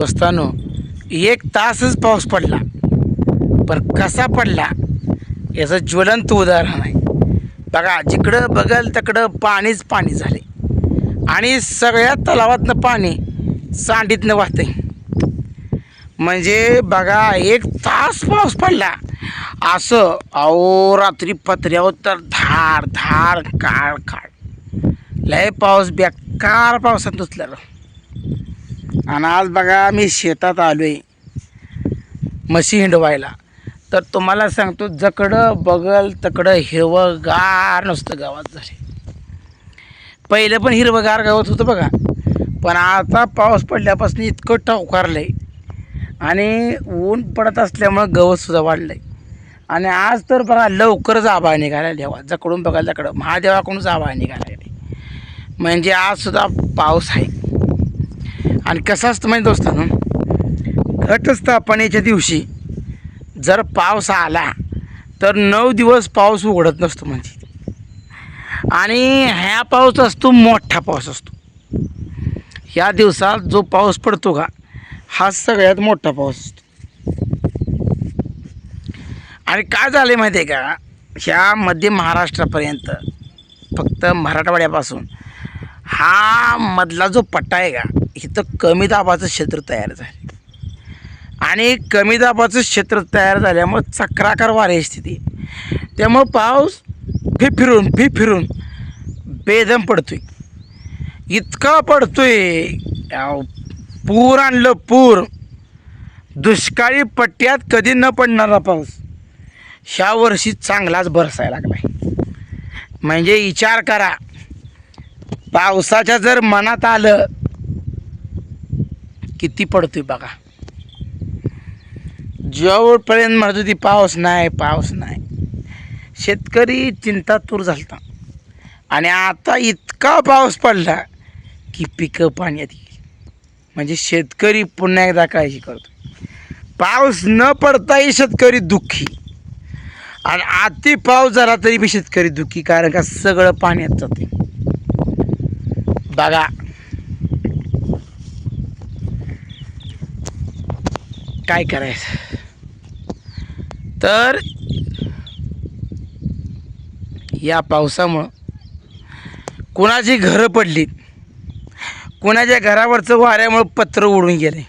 दोस्तानो एक तासच पाऊस पडला. पण कसा पडला याचं ज्वलंत उदाहरण आहे. बघा जिकडं बघल तिकडं पाणीच पाणी झाले. आणि सगळ्या तलावातनं पाणी सांडीतनं वाहते म्हणजे बघा एक तास पाऊस पडला. असं अहो रात्री पत्र्यावर तर धार धार काळ काळ. लय पाऊस बेकार पावसात दुसल्याला आणि आज बघा मी शेतात आलो आहे म्हशी हिंडवायला. तर तुम्हाला सांगतो जकडं बगल तकडं हिरवंगार नुसतं गावात झाले. पहिलं पण हिरवंगार गावात होतं बघा. पण आता पाऊस पडल्यापासून इतकं टवकारलं आहे आणि ऊन पडत असल्यामुळं गवतसुद्धा वाढलं आहे आणि आज तर बघा लवकरच आभाळ निघाला देवा. जकडून बघा जकडं. महादेवाकडूनच आभाळ निघाला म्हणजे आजसुद्धा पाऊस आहे. आणि कसं असतं म्हणजे दोस्तांनो? घटस्थापनेच्या दिवशी जर पाऊस आला तर नऊ दिवस पाऊस उघडत नसतो म्हणजे. आणि ह्या पाऊस असतो मोठा पाऊस असतो. ह्या दिवसात जो पाऊस पडतो का हा सगळ्यात मोठा पाऊस असतो. आणि काय झालं माहिती आहे का? ह्या मध्य महाराष्ट्रापर्यंत फक्त मराठवाड्यापासून हा मधला जो पट्टा आहे का इथं कमी दाबाचं क्षेत्र तयार झालं. आणि कमी दाबाचं क्षेत्र तयार झाल्यामुळं चक्राकार वारे स्थिती. त्यामुळं पाऊस फी फिरून फी फिरून बेदम पडतोय. इतका पडतोय पूर आणलं पूर. दुष्काळी पट्ट्यात कधी न पडणारा पाऊस. ह्या वर्षी चांगलाच बरसायला लागला म्हणजे विचार करा पावसाच्या जर मनात आलं किती पडतोय बघा. जेवढपर्यंत म्हणत होती पाऊस नाही पाऊस नाही. शेतकरी चिंतातूर झालता. आणि आता इतका पाऊस पडला की पिकं पाण्यात गेली. म्हणजे शेतकरी पुन्हा एकदा काळजी करतो. पाऊस न पडताही शेतकरी दुःखी. आणि अति पाऊस झाला तरी बी शेतकरी दुःखी कारण का सगळं पाण्यात जाते. बघा काय करायचं? तर या पावसामुळं कुणाची घरं पडलीत? कुणाच्या घरावरचं वाऱ्यामुळं पत्र उडून गेले?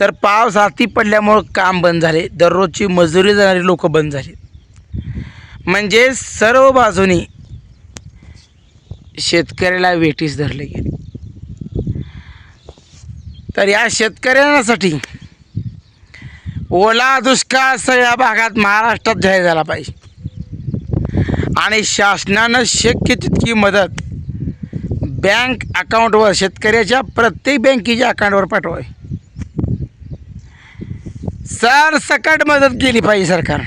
तर पाऊस हाती पडल्यामुळं काम बंद झाले. दररोजची मजुरी जाणारी लोक बंद झाली. म्हणजे सर्व बाजूनी शेतकऱ्याला वेठीस धरले गेले. तर या शेतकऱ्यांसाठी ओला दुष्काळ सगळ्या भागात महाराष्ट्रात जाहीर झाला पाहिजे. आणि शासनानं शक्य तितकी मदत बँक अकाउंटवर शेतकऱ्याच्या प्रत्येक बँकेच्या अकाउंटवर पाठवावी. सरसकट मदत केली पाहिजे सरकार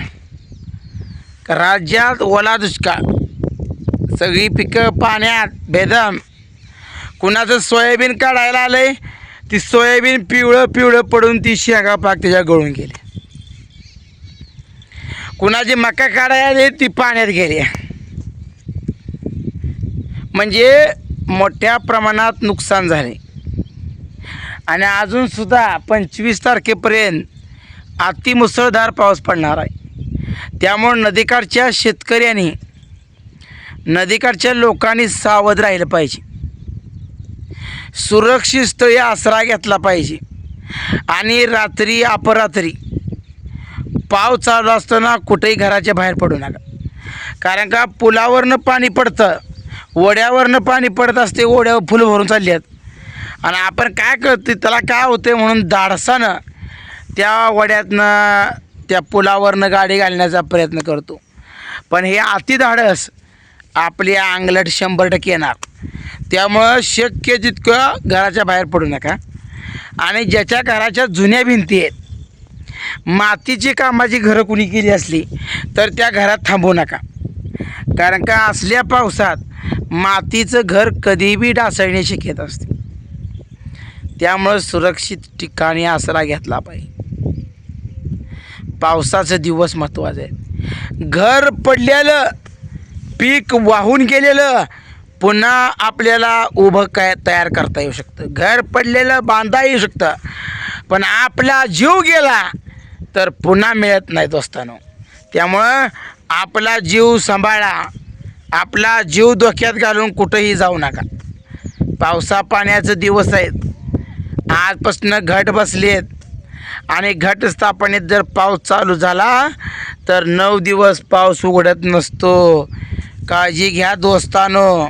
राज्यात ओला दुष्काळ सगळी पिकं पाण्यात बेदम कुणाचं सोयाबीन काढायला आलं आहे ती सोयाबीन पिवळं पिवळं पडून ती शेंगा पाक त्याच्या गळून गेली. कुणाची मका काढायला ती पाण्यात गेली. म्हणजे मोठ्या प्रमाणात नुकसान झाले. आणि अजूनसुद्धा पंचवीस तारखेपर्यंत अतिमुसळधार पाऊस पडणार आहे. त्यामुळं नदीकाठच्या शेतकऱ्यांनी नदीकाठच्या लोकांनी सावध राहिलं पाहिजे. सुरक्षित स्थळी आसरा घेतला पाहिजे. आणि रात्री अपरात्री पाव चालू असताना कुठेही घराच्या बाहेर पडू नका. कारण का पुलावरनं पाणी पडतं ओढ्यावरनं पाणी पडत असते ओढ्यावर फुलं भरून चालली आहेत आणि आपण काय करतो त्याला काय होते म्हणून धाडसानं त्या वड्यातनं त्या पुलावरनं गाडी घालण्याचा प्रयत्न करतो. पण हे अतिधाडस आपली अंगलट शंभर टक्के येणार. त्यामुळं शक्य जितकं घराच्या बाहेर पडू नका. आणि ज्याच्या घराच्या जुन्या भिंती आहेत मातीची कामाची घरं कुणी केली असली तर त्या घरात थांबू नका. कारण का असल्या पावसात मातीचं घर कधीबी डासळणे शक्यत असते. त्यामुळं सुरक्षित ठिकाणी आसरा घेतला पाहिजे. पावसाचं दिवस महत्त्वाचं आहे घर पडलेलं पीक वाहून गेलेलं पुन्हा आपल्याला उभं काय तयार करता येऊ शकतं. घर पडलेलं बांधता येऊ शकतं. पण आपला जीव गेला तर पुन्हा मिळत नाही दोस्तानो. त्यामुळं आपला जीव सांभाळा. आपला जीव धोक्यात घालून कुठंही जाऊ नका. पावसा पाण्याचं दिवस आहेत. आजपासून घट बसलेत. आणि घट स्थापनेत जर पाऊस चालू झाला तर नऊ दिवस पाऊस उघडत नसतो. काळजी घ्या दोस्तानो.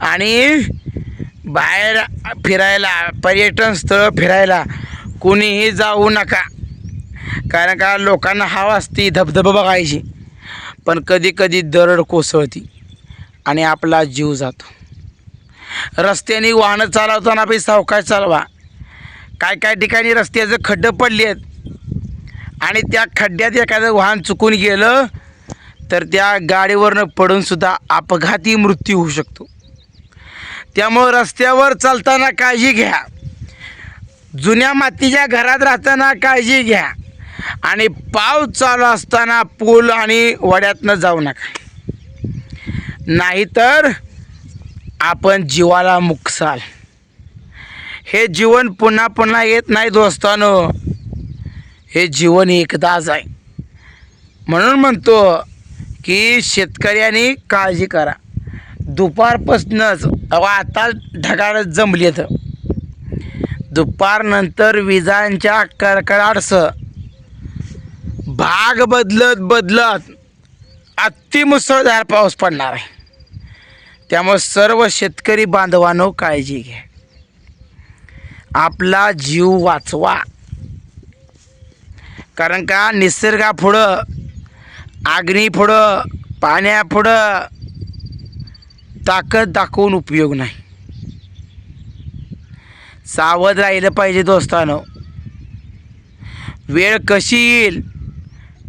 आणि बाहेर फिरायला पर्यटन स्थळ फिरायला कुणीही जाऊ नका. कारण का लोकांना हवा असती धबधबा बघायची. पण कधी कधी दरड कोसळती आणि आपला जीव जातो. रस्त्याने वाहनं चालवताना पण सावकाश चालवा. काय काय ठिकाणी रस्त्याचं खड्डं पडले आहेत आणि त्या खड्ड्यात एखादं वाहन चुकून गेलं तर त्या गाडीवरनं पडूनसुद्धा अपघाती मृत्यू होऊ शकतो. त्यामुळं रस्त्यावर चालताना काळजी घ्या. जुन्या मातीच्या घरात राहताना काळजी घ्या. आणि पाऊस चालू असताना पूल आणि वड्यातनं जाऊ नका. नाहीतर आपण जीवाला मुकसाल. हे जीवन पुन्हा पुन्हा येत नाही दोस्तानो. हे जीवन एकदाच आहे. म्हणून म्हणतो की शेतकऱ्यांनी काळजी करा. दुपारपासूनच अहो आता ढगाळ जमलेत दुपारनंतर विजांच्या कडकडाटसह भाग बदलत बदलत अतिमुसळधार पाऊस पडणार आहे. त्यामुळे सर्व शेतकरी बांधवांनो काळजी घ्या. आपला जीव वाचवा. कारण का? निसर्गापुढं अग्नीपुढं पाण्यापुढं ताकद दाखवून उपयोग नाही. सावध राहिलं पाहिजे दोस्तानो. वेळ कशी येईल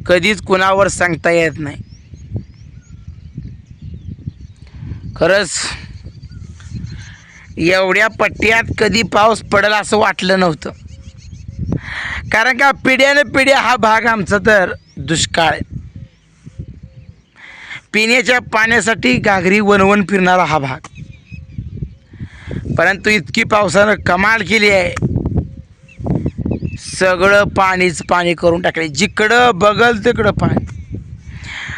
कधीच कुणावर सांगता येत नाही. खरंच एवढ्या पट्ट्यात कधी पाऊस पडेल असं वाटलं नव्हतं. कारण का पिढ्यानं पिढ्या हा भाग आमचा तर दुष्काळ आहे. पिण्याच्या पाण्यासाठी घागरी वनवन फिरणारा हा भाग. परंतु इतकी पावसानं कमाल केली आहे. सगळं पाणीच पाणी करून टाकले. जिकडं बघल तिकडं पाणी.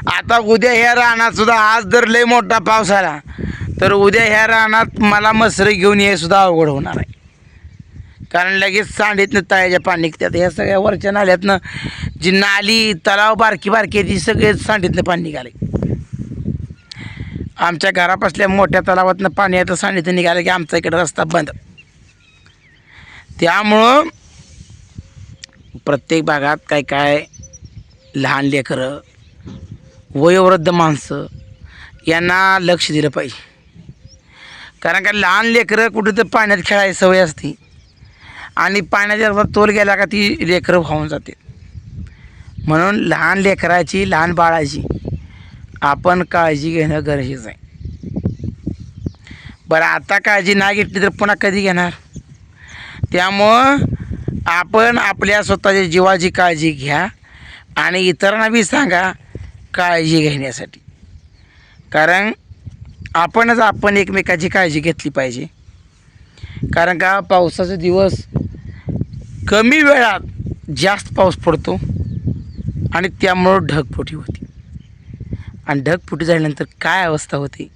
आता उद्या ह्या रानात सुद्धा आज जर लय मोठा पाऊस आला तर उद्या ह्या रानात मला मसरं घेऊन हे सुद्धा अवघड होणार आहे. कारण लगेच सांडीतनं तळ्याच्या पाणी निघतात. ह्या सगळ्या वरच्या नाल्यातनं जी नाली तलाव बारकी बारकी आहे ती सगळे सांडीतनं पाणी निघाले. आमच्या घरापासल्या मोठ्या तलावातनं पाणी येतं सांडीतनं निघालं की आमचा इकडं रस्ता बंद. त्यामुळं प्रत्येक भागात काय काय लहान लेकरं वयोवृद्ध माणसं यांना लक्ष दिलं पाहिजे. कारण का लहान लेकरं कुठं तर पाण्यात खेळायची सवय असते. आणि पाण्याच्या तोल गेला का ती लेकरं वाहून जाते. म्हणून लहान लेकराची लहान बाळाची आपण काळजी घेणं गरजेचं आहे. बरं आता काळजी नाही घेतली तर पुन्हा कधी घेणार? त्यामुळं आपण आपल्या स्वतःच्या जीवाची काळजी घ्या आणि इतरांना बी सांगा काळजी घेण्यासाठी. कारण आपणच आपण एकमेकाची काळजी घेतली पाहिजे. कारण का पावसाचे दिवस कमी वेळात जास्त पाऊस पडतो आणि त्यामुळं ढगफुटी होती. आणि ढग ढगफुटी झाल्यानंतर काय अवस्था होती?